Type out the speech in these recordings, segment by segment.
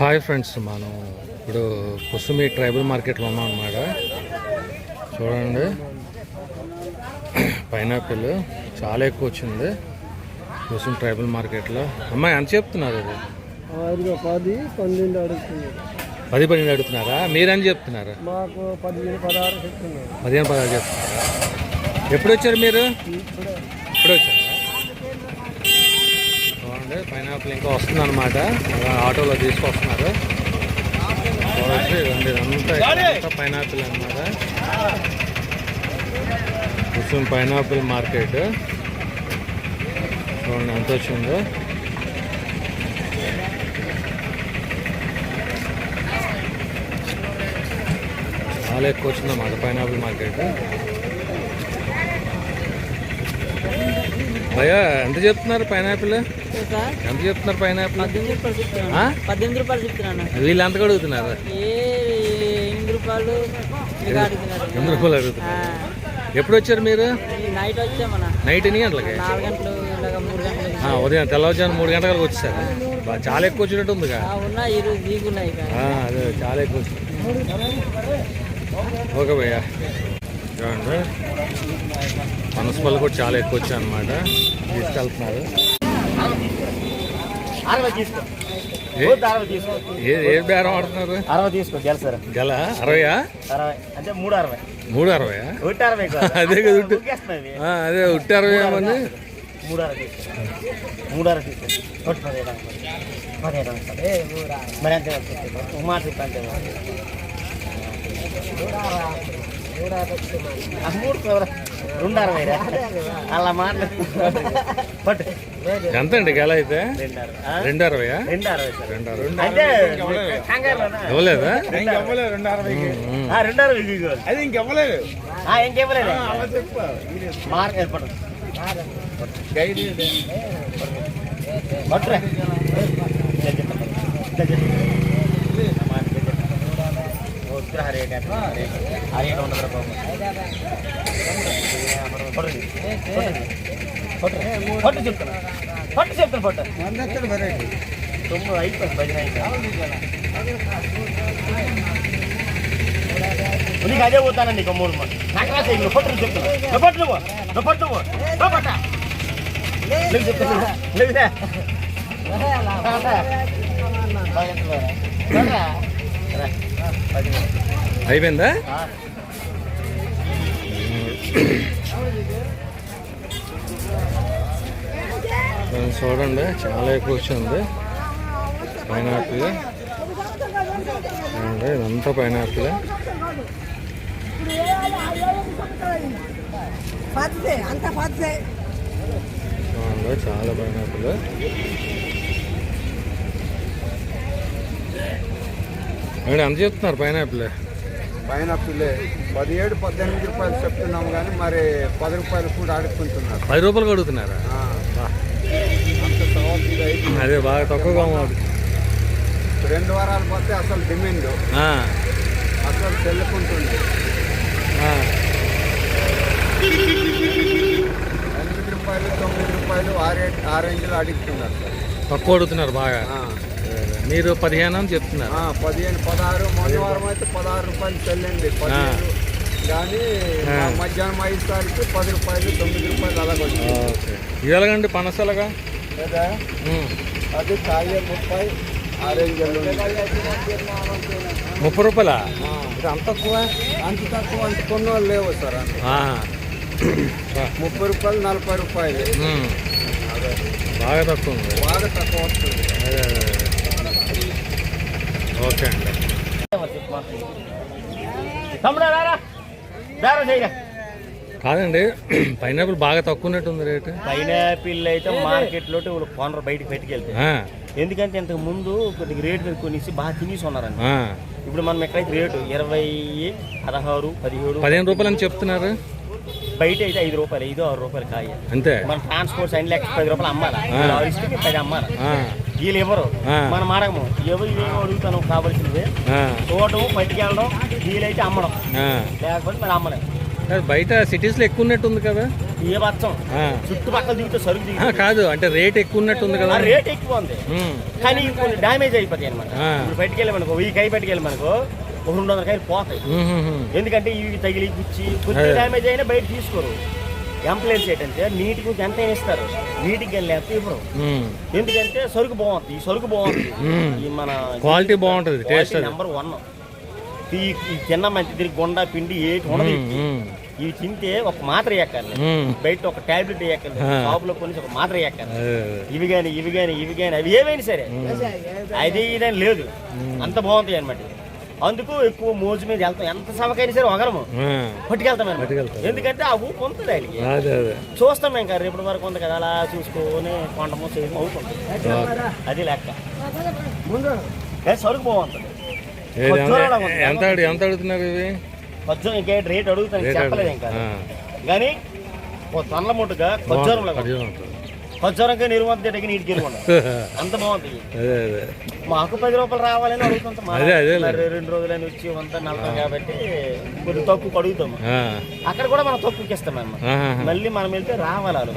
Hi friends మనం ఇప్పుడు కుసుమి tribal మార్కెట్లో ఉన్నాం అన్నమాట. చూడండి. పైనాపిల్ చాలా ఎక్కువ వచ్చింది కుసుమి ట్రైబల్ మార్కెట్లో. అమ్మాయి ఎంత చెప్తున్నారు అది? పది పన్నెండు అడుగుతుంది. పది పన్నెండు అడుగుతున్నారా? మీరని చెప్తున్నారు? మాకు పదిహేను పదహారు చెప్తున్నారు. పదిహేను పదహారు చెప్తున్నారా. ఎప్పుడు వచ్చారు మీరు ఇప్పుడే ఇప్పుడు వచ్చారా పైనాపిల్ ఇంకా వస్తుంది అనమాట ఆటోలో తీసుకొస్తున్నారు. ఇదండి ఇదంతా పైనాపిల్ అనమాట కుసుమ్ పైనాపిల్ మార్కెట్. చూడండి ఎంత వచ్చిందో. చాలా ఎక్కువ వచ్చిందన్నమాట పైనాపిల్ మార్కెట్. భయ్యా ఎంత చెప్తున్నారు పైనాపిల్? ఎంత చెప్తున్నారు పైనాపిల్? పద్దెనిమిది రూపాయలు చెప్తున్నాను. వీళ్ళు ఎంత అడుగుతున్నారు? ఏ ఎనిమిది రూపాయలు అడుగుతున్నారు. ఎనిమిది రూపాయలు ఆ, అడుగుతున్నారు ఎప్పుడు వచ్చారు మీరు? నైట్ వచ్చామన్న నైట్ ఎన్ని గంటలకి? ఉదయం తెల్లవారుజాము మూడు గంటలకు వచ్చేసారు. చాలా ఎక్కువ వచ్చినట్టు ఉందిగా. అదే చాలా ఎక్కువ ఓకే భయ్యా. చూడండి. పనసపల్లి కూడా చాలా ఎక్కువ వచ్చాయి అనమాట తీసుకెళ్తున్నారు ఏ- బేరం ఆడుతున్నారు? అరవై తీసుకో గెలుసారు గల? అరవయా? అరవై. అంటే మూడు అరవై. మూడు అరవయా? ఒకటి అరవై. అదే కదా ఉట్టు. అదే. ఉట్టి అరవై ఏమని? మూడు అరవై తీసుకో. మూడు అరవై. మరి అంతే ఆ, మూడు కవర. రెండు అరవై రా అలా మాట్లాడు పట్టు ఎంత అండి గల అయితే రెండు అరవై ఆ? రెండు అరవయా రెండు అరవై సార్ రెండు అరవై అంటే కంగారులోనా? ఇవ్వలేదా రెండు అరవై. ఉమ్, ఉమ్. ఆ, రెండు అరవై ఇదిగో. అది ఇంకెవ్వలేదు ఆ, ఇంకేమలేదు మార్క్ ఏర్పడు పట్టురా పట్టు చెప్తాను పట్టు చెప్తాను పట్టు తొమ్మిది అయిపోయింది భజన అయిపోయింది. నీకు అదే పోతానండి ఇక మూడు మంది నాకు రాసే నువ్వు చెప్తాను నువ్వు నువ్వు. పట్టు పట్ట లేదు చెప్తాను లేదురా అయిపోయిందా? చూడండి చాలా ఎక్కువ వచ్చింది. పైనాపిల్ చూడండి ఇదంతా పైనాపిల్ చూడండి చాలా పైనాపిల్ మేడం ఎంత చెప్తున్నారు పైనాపిల్? పైనాపిల్. పదిహేడు పద్దెనిమిది రూపాయలు చెప్తున్నాము కానీ మరి పది రూపాయలు కూడా అడుగుతుంటున్నారు పది రూపాయలు అడుగుతున్నారా? ఆ, అదే బాగా తక్కువగా ఉంది. రెండు వారాలు పోతే అసలు డిమాండ్. ఆ, అసలు చెల్లుకుంటుంది ఆ, ఎనిమిది రూపాయలు తొమ్మిది రూపాయలు ఆరే ఆ రేంజ్లో అడుగుతున్నారు సార్. తక్కువ అడుగుతున్నారు బాగా. ఆ, మీరు పదిహేను అని చెప్తున్నారు. పదిహేను పదహారు మొన్న వారం అయితే పదహారు రూపాయలు చెల్లింది పదిహేను కానీ మధ్యాహ్నం ఐదుసారికి పది రూపాయలు తొమ్మిది రూపాయలు అలాగొచ్చింది ఓకే. ఇది ఎలాగండి పనసలుగా? కదా ఉమ్. అది కాయ ముప్పై. ముప్పై రూపాయలా? అంత తక్కువ? అంత తక్కువ అంత కొన్న వాళ్ళు లేవు సార్ ముప్పై రూపాయలు నలభై రూపాయలు. బాగా తక్కువ బాగా తక్కువ వస్తుంది. ఓకే అండి. కాదండి పైనాపిల్ బాగా తక్కువ ఉన్నట్టుంది రేటు. పైనాపిల్ అయితే మార్కెట్లో కొనరు బయటికి పెట్టుకెళ్తే ఎందుకంటే ఇంతకు ముందు కొద్దిగా రేటు మీద కొనేసి బాగా తినేసి ఉన్నారండి. ఇప్పుడు మనం ఎక్కడైతే రేటు ఇరవై పదహారు పదిహేడు పదిహేను రూపాయలు అని చెప్తున్నారు. బయట అయితే ఐదు రూపాయలు ఐదు ఆరు రూపాయలు కాయ. అంతే. మన ట్రాన్స్పోర్ట్స్ అన్ని లెక్క పది రూపాయలు అమ్మాలి? పది అమ్మాలి? వీళ్ళు ఇవ్వరు. మనం అడగము ఎవరు ఏమో అడుగుతాను కావాల్సింది ఆ, చూడటం పట్టుకెళ్ళడం వీలైతే అమ్మడం. లేకపోతే మరి అమ్మలేదు బయట సిటీస్లో ఎక్కువ ఉన్నట్టు ఉంది కదా ఏ బచ్చం. చుట్టుపక్కల దిగితే సరుకు దిగుతుంది కాదు అంటే రేట్ ఎక్కువ ఉన్నట్టు ఉంది కదా రేట్ ఎక్కువ ఉంది. కానీ కొన్ని డ్యామేజ్ అయిపోతాయి అనమాట. ఇప్పుడు బయటికి వెళ్ళమనుకో వెయ్యి కాయ బయటికి వెళ్ళమనుకో ఒక రెండు వందల కాయలు పోతాయి. ఎందుకంటే ఇవి తగిలి గుచ్చి అదే. డ్యామేజ్ అయినా బయట తీసుకోరు ఎంప్లాయీస్ ఏంటంటే నీటికి ఎంత ఇస్తారు. నీటికి వెళ్ళి ఎంత ఇవ్వరు. ఎందుకంటే సరుకు బాగుంది. ఈ సరుకు బాగుంది. మన క్వాలిటీ బాగుంటుంది. Taste number one. ఈ తిన్న మంచి తిరిగి గుండ పిండి ఏటి ఉండదు ఇవి. తింటే ఒక మాత్ర ఎక్కాలి. బయట ఒక టాబ్లెట్ ఎక్కాలి. షాపులో కొన్ని ఒక మాత్ర ఎక్కాలి ఇవి కానీ ఇవి కానీ ఇవి కానీ అవి ఏమైనా సరే. అది ఇదని లేదు. అంత బాగుంటాయి అనమాట అందుకు ఎక్కువ మోజు మీద వెళ్తాం. ఎంత సవకైనా సరే ఒకరము పట్టుకెళ్తాం. ఎందుకంటే ఆ ఊపు ఉంటుంది ఆయనకి. చూస్తాం ఇంకా రేపటి వరకు ఉంది కదా అలా చూసుకొని కొండమో చేయడం అవుతుంది అది లెక్క. సరుకు బాగుంటుంది ఎంత-. ఎంత అడు- ఎంత అడుగుతున్నారు ఇవి? కొంచెం ఇంకా రేట్ అడుగుతాను చెప్పలేదు ఇంకా. కానీ ఓ ముట్టుగా ఖర్జూరంగా నిరువంత నీటికి వెళ్ళకుండా అంత బాగుంది. మాకు పది రూపాయలు రావాలని. మరి రెండు రోజులని వచ్చి వంత నలభై కాబట్టి కొద్దిగా తక్కువ అడుగుతాము. అక్కడ కూడా మనం తక్కువకి ఇస్తాం. మళ్ళీ మనం వెళ్తే రావాలి. వాళ్ళు.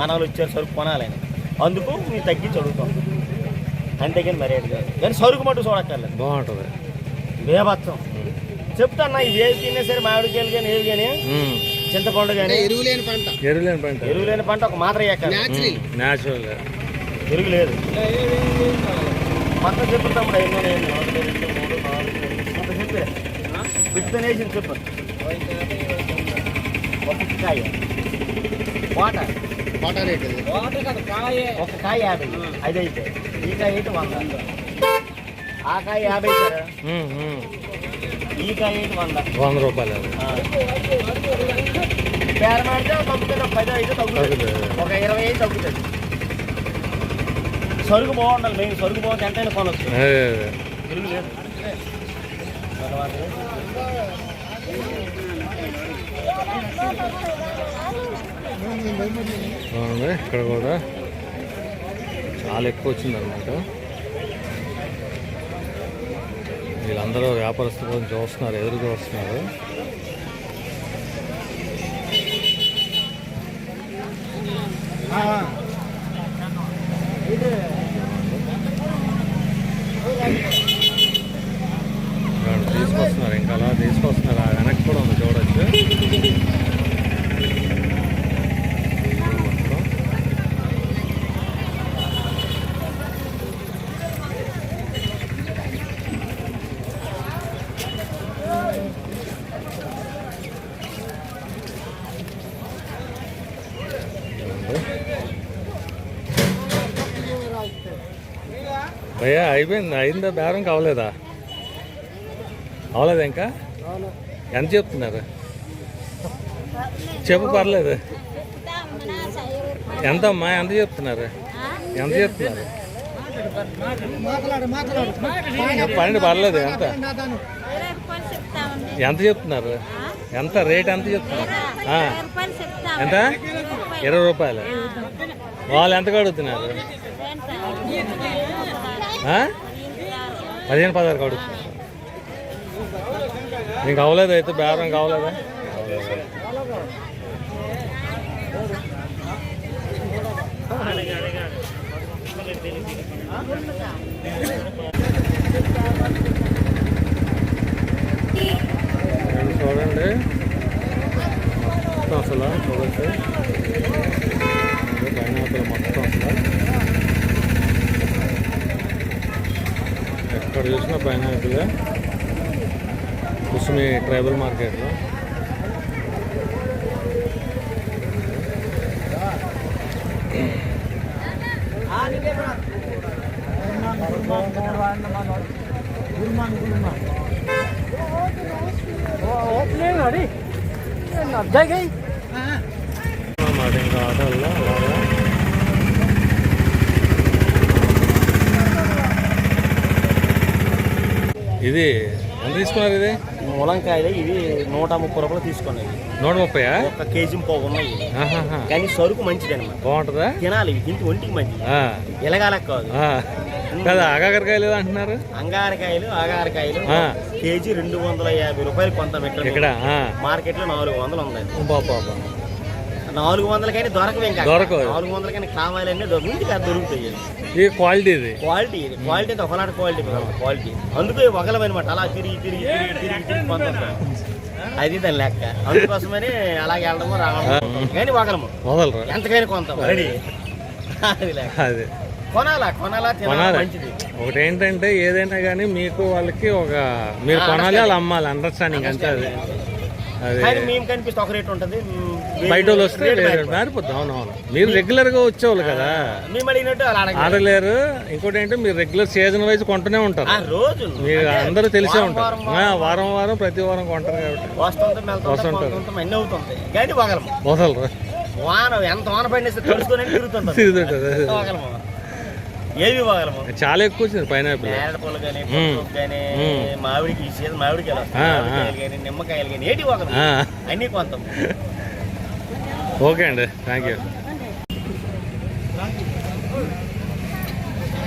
మన వాళ్ళు వచ్చారు సరుకు కొనాలని. అందుకు మేము తగ్గించి అడుగుతాం. అంతేగాని మరి కాదు. కానీ సరుకు మటు చూడక్కర్లేదు. బాగుంటుంది. బేబత్సం చెప్తాను ఇవి ఏవి తిన్నా సరే మామిడికాయలు కానీ ఏవి కానీ. చింతపండు కానీ ఎరువులేని పంట. ఎరువులేని పంట. ఎరువు లేని పంట ఒక మాత్ర న్యాచురల్ ఎరువు లేదు మొత్తం చెప్పు తమ్ముడు ఐదు ఐదు, ఐదు. మొత్తం చెప్పే. విత్తనేసింది చెప్పు. ఒక కాయ. వాటర్. పంట రేట్. ఒక కాయ. అయితే ఈ కాయ అయితే యాభై. ఉమ్, ఉమ్. ఈ కాయ అయితే వంద. వంద. రూపాయలు ఒక పది అయితే తగ్గుతుంది. తగ్గుతుంది. ఒక ఇరవై అయితే తగ్గుతుంది. సరుకు బాగుండాలి మెయిన్ సరుకు బాగుంటే ఎంతైనా కొనవచ్చు బాగుంది ఇక్కడ కూడా. చాలా ఎక్కువ వచ్చింది అనమాట వీళ్ళందరూ వ్యాపారస్తుల కోసం చూస్తున్నారు ఎదురు చూస్తున్నారు. తీసుకొస్తున్నారు ఇంకా అలా తీసుకొస్తున్నారు. ఆ వెనక్కి కూడా ఉంది చూడొచ్చు. భయ్యా అయిపోయింది. అయిందా? బేరం కావలేదా? అవలేదా ఇంకా? ఎంత చెప్తున్నారు? చెప్పు పర్లేదు. ఎంత అమ్మా ఎంత చెప్తున్నారు? ఎంత చెప్తున్నారు పన్నెండు పర్లేదు ఎంత? ఎంత చెప్తున్నారు? ఎంత? రేట్ ఎంత చెప్తున్నారు? ఎంత? ఇరవై రూపాయలు. వాళ్ళు ఎంత అడుగుతున్నారు ఆ? పదిహేను పదహారు అడుగుతున్నారు నీకు అవ్వలేదు అయితే? బేరం కావలేదా? చూడండి? మొత్తం అసలు చూడచ్చు పైన మొత్తం అసలు. ఎక్కడ చూసినా పైనాపిల్ కుసుమి ట్రైబల్ మార్కెట్లో అన్నమాట ఇంకా ఆటోల్లో అలాగా ఇది ఎంత తీసుకున్నారు ఇది? ములంకాయలు ఇవి నూట ముప్పై రూపాయలు తీసుకోండి నూట ముప్పయా? ఒక కేజీ పోగు ఉన్నాయి. కానీ సరుకు మంచిది అనమాట బాగుంటుందా? తినాలి తింటే ఒంటికి మంచిది. ఆ, ఎలగాలకు కాదు. కదా ఆగాకరకాయలు అంటున్నారు? అంగారకాయలు ఆగారకాయలు ఆ. కేజీ రెండు వందల యాభై రూపాయలు కొంత ఇక్కడ ఇక్కడ ఆ. మార్కెట్లో నాలుగు వందలు ఉంది బాబా. నాలుగు వందలకైనా దొరకవు ఇంకా దొరకవు. నాలుగు వందలకైనా కావాలన్నీ దొరుకుతుంది దొరుకుతాయి ఇది క్వాలిటీ ఇది. క్వాలిటీ ఇది. క్వాలిటీ అంటే ఒకలాంటి క్వాలిటీ క్వాలిటీ అందుకే ఒకలమనమాట అలా తిరిగి తిరిగి తిరిగి తిరిగి తిరిగి పొందుతాం అది దాని లెక్క. అందుకోసమని అలాగే వెళ్ళడము రావడము కానీ ఒకలము వదలరు. ఎంతకైనా కొంత రెడీ అది. లెక్క. అది. కొనాలా? కొనాలా? కొనాలి. మంచిది. ఒకటి ఏంటంటే ఏదైనా కానీ మీకు వాళ్ళకి ఒక మీరు కొనాలి. వాళ్ళు అమ్మాలి. అండర్స్టాండింగ్ అంతే అది. కానీ మేము కనిపిస్తే ఒక రేట్ ఉంటుంది. బయట వాళ్ళు వస్తే. మారిపోద్ది అవునవును. మీరు రెగ్యులర్గా వచ్చేవాళ్ళు కదా. మేము అడిగినట్టు అలా. ఆడలేరు. ఇంకోటి ఏంటంటే మీరు రెగ్యులర్ సీజన్ వైజ్ కొంటూనే ఉంటారు. రోజు. మీరు అందరూ తెలిసే ఉంటారు. వారం, వారం. ప్రతి వారం కొంటారు కాబట్టి. వస్తుంటారు. అన్నీ అవుతుంటాయి. కానీ వగలము. వదలరు. వాన ఎంత వాన పడిస్తే తెలుసుకొని తిరుగుతుంటాం తిరుగుతుంటది, అదే. వగలము. ఏవి చాలా ఎక్కువ వచ్చింది పైనాపిల్. నేరేడు కానీ. కానీ మ్మ్. మామిడికి ఈ సీజన్ మామిడికాయలు వస్తాయి? ఆ, ఆ. మామిడికాయలు కానీ నిమ్మకాయలు కానీ ఏటి వగలము ఆ, అన్నీ కొంత. ఓకే అండి థ్యాంక్ యూ.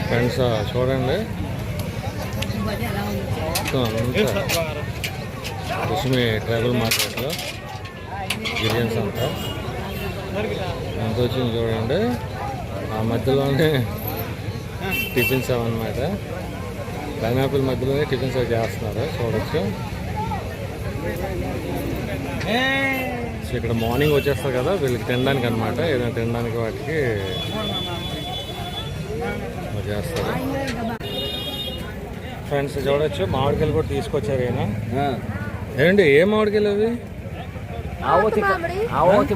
ఫ్రెండ్స్ చూడండి. మొత్తం అంతా రుసుమి ట్రైబల్ మార్కెట్లో గిరియన్స్ అంతా ఎంత వచ్చింది చూడండి. ఆ మధ్యలోనే టిఫిన్స్ అవన్నమాట పైనాపిల్ మధ్యలోనే టిఫిన్స్ అవి చేస్తున్నారు చూడొచ్చు. సో ఇక్కడ మార్నింగ్ వచ్చేస్తారు కదా వీళ్ళకి తినడానికి అనమాట ఏదైనా తినడానికి వాటికి చేస్తారు. ఫ్రెండ్స్ చూడొచ్చు. మామిడికాయలు కూడా తీసుకొచ్చారు ఈయన. ఏంటి ఏ మామిడికాయలు అవి? ఆవోతి మామిడి. ఆవోతి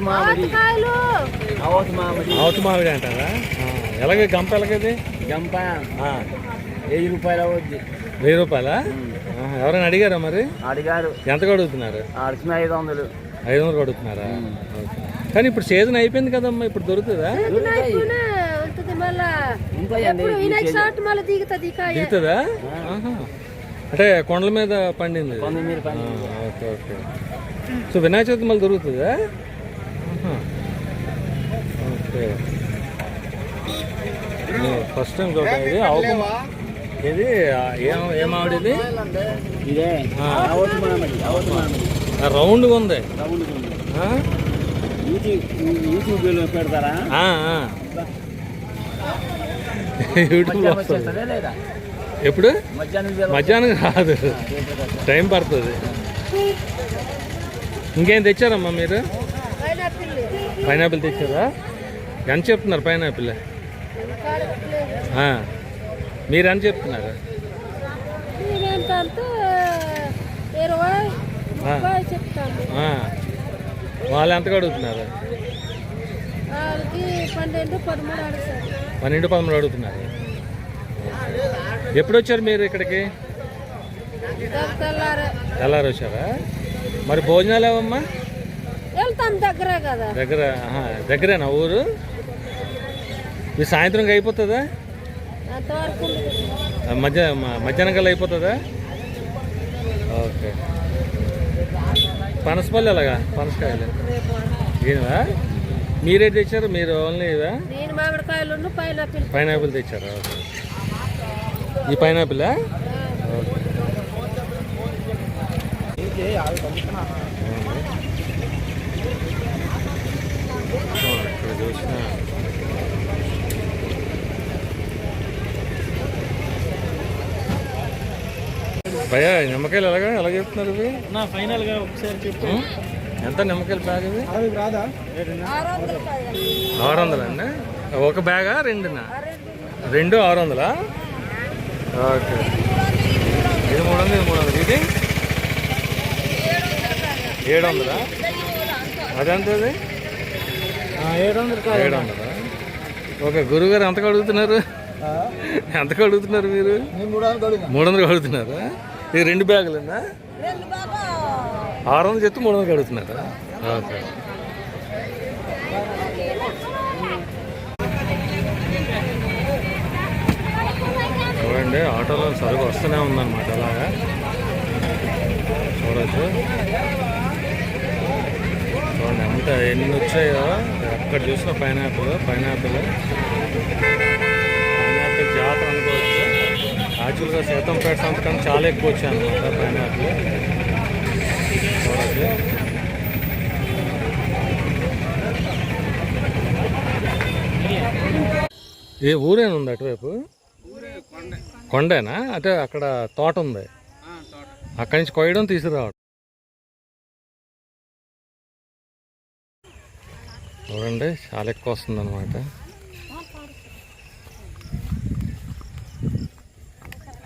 మామిడి. అంటారా? ఎలాగే గంప ఎలాగది గంప. వెయ్యి రూపాయలు అవుద్ది. వెయ్యి రూపాయలా? ఎవరైనా అడిగారా మరి? అడిగారు. ఎంత అడుగుతున్నారు అడిచిన ఐదు వందలు. ఐదు వందలు అడుగుతున్నారా. కానీ ఇప్పుడు సీజన్ అయిపోయింది కదమ్మా ఇప్పుడు దొరుకుతుందా? ఉంటుంది మళ్ళా. ఎప్పుడు వినాయక షాట్ మళ్ళీ దిగుతుంది. అంటే కొండల మీద పండింది. Okay okay. So Vinayaka Chavithi మళ్ళీ దొరుకుతుందా. ఓకే. ఫస్ట్ టైం చూడండి ఇది. ఆవుకు ఇది ఏం ఏం ఆవిడ ఇది? రౌండ్గా ఉంది. రౌండ్ ఆ? యూట్యూబ్ యూట్యూబ్లో పెడతారా ఎప్పుడు? మధ్యాహ్నం మధ్యాహ్నం కాదు. టైం పడుతుంది. ఇంకేం తెచ్చారమ్మా మీరు? పైనాపిల్. పైనాపిల్ తెచ్చారా? ఎంత చెప్తున్నారు పైనాపిల్? ఆ. మీరు ఎంత చెప్తున్నారు. వాళ్ళు ఎంతగా అడుగుతున్నారు? పన్నెండు పదమూడు అడుగుతున్నారు. ఎప్పుడు వచ్చారు మీరు ఇక్కడికి? తెల్లారు. వచ్చారా మరి భోజనాలు ఏవమ్మా? వెళ్తాం దగ్గరే కదా. దగ్గర దగ్గరేనా ఊరు? మీ సాయంత్రంకి అయిపోతుందా? మధ్య మధ్యాహ్నం కల్లా అయిపోతుందా? ఓకే. పనసపల్లి అలాగా పనసకాయలు. ఈయనవా మీరేం తెచ్చారు మీరు ఓన్లీ ఇవా? పైనాపిల్. తెచ్చారా ఓకే. ఈ పైనాపిలా? ఓకే. చూసిన భయ నిమ్మకాయలు ఎలాగా? ఎలా చెప్తున్నారు ఇవి? నా ఫైనల్గా ఒకసారి చెప్పు? ఎంత నిమ్మకాయలు బ్యాగ్ ఇవి రాదా? ఆరు వందలు అండి? ఒక బ్యాగా రెండునా? రెండు. ఆరు వందలా? ఓకే. ఇది మూడు వందలు ఇది మూడు వందలు. ఇది? ఏడు వందలా? అదెంత ఇది? ఏడు వందలు ఏడు వందలా? ఓకే గురువుగారు ఎంతకు అడుగుతున్నారు? ఎంతకు అడుగుతున్నారు మీరు? మూడు వందలు అడుగు మూడు వందలు అడుగుతున్నారా? ఇది రెండు బ్యాగులేనా? ఆరు వందలు చెప్తే మూడు వందలు అడుగుతున్నారా? ఓకే. చూడండి ఆటోలో సరుకు వస్తూనే ఉందన్నమాట అలాగా. చూడొచ్చు. చూడండి ఎంత ఎన్ని వచ్చాయో ఎక్కడ చూసినా పైనాపిల్ పైనాపిల్. యాక్చువల్గా సీతంపేట సంతకం చాలా ఎక్కువ వచ్చాను. అనమాట పైన ఏ ఊరేనా ఉంది అటువైపు? కొండేనా? అంటే అక్కడ తోట ఉంది. అక్కడి నుంచి కొయ్యడం తీసుకురావడం. చూడండి చాలా ఎక్కువ వస్తుంది అనమాట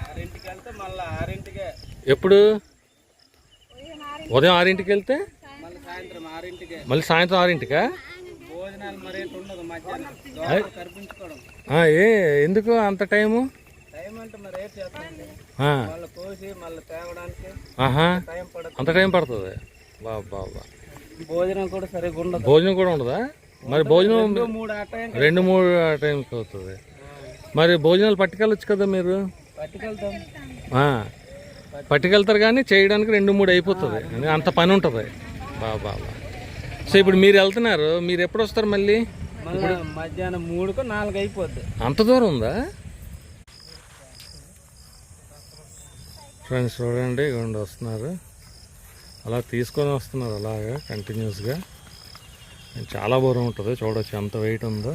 ఆరింటికి వెళ్తే మళ్ళీ ఆరింటికే ఎప్పుడు? ఉదయం ఆరింటికి వెళ్తే? మళ్ళీ సాయంత్రం ఆరింటికే. ఏ ఎందుకు అంత టైము? అంత టైం పడుతుంది. బాబా భోజనం కూడా సరిగ్గా ఉండదు. భోజనం కూడా ఉండదా? మరి భోజనం రెండు మూడు టైంకి అవుతుంది మరి భోజనాలు పట్టుకెళ్ళొచ్చు కదా మీరు? పట్టుకెళ్తాం. పట్టుకెళ్తారు కానీ చేయడానికి రెండు మూడు అయిపోతుంది. అంత పని ఉంటుంది. బాబా బాబా సో ఇప్పుడు మీరు వెళ్తున్నారు మీరు ఎప్పుడు వస్తారు మళ్ళీ? మళ్ళీ మధ్యాహ్నం మూడుకు నాలుగు అయిపోద్ది. అంత దూరం ఉందా? ఫ్రెండ్స్ చూడండి ఇవ్వండి వస్తున్నారు. అలా తీసుకొని వస్తున్నారు అలాగా కంటిన్యూస్గా చాలా దూరం ఉంటుంది చూడొచ్చు ఎంత వెయిట్ ఉందో.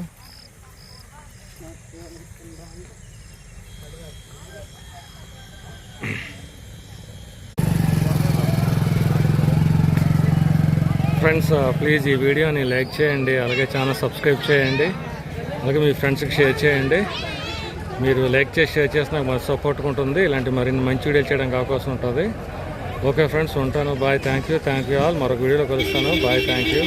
ఫ్రెండ్స్ ప్లీజ్ uh, ఈ వీడియోని లైక్ చేయండి అలాగే ఛానల్ సబ్స్క్రైబ్ చేయండి అలాగే మీ ఫ్రెండ్స్కి షేర్ చేయండి. మీరు లైక్ చేసి షేర్ చేసి నాకు మరి సపోర్ట్గా ఉంటుంది. ఇలాంటి మరిన్ని మంచి వీడియోలు చేయడానికి అవకాశం ఉంటుంది. ఓకే ఫ్రెండ్స్ ఉంటాను. Bye thank you thank you all మరొక వీడియోలో కలుస్తాను. Bye thank you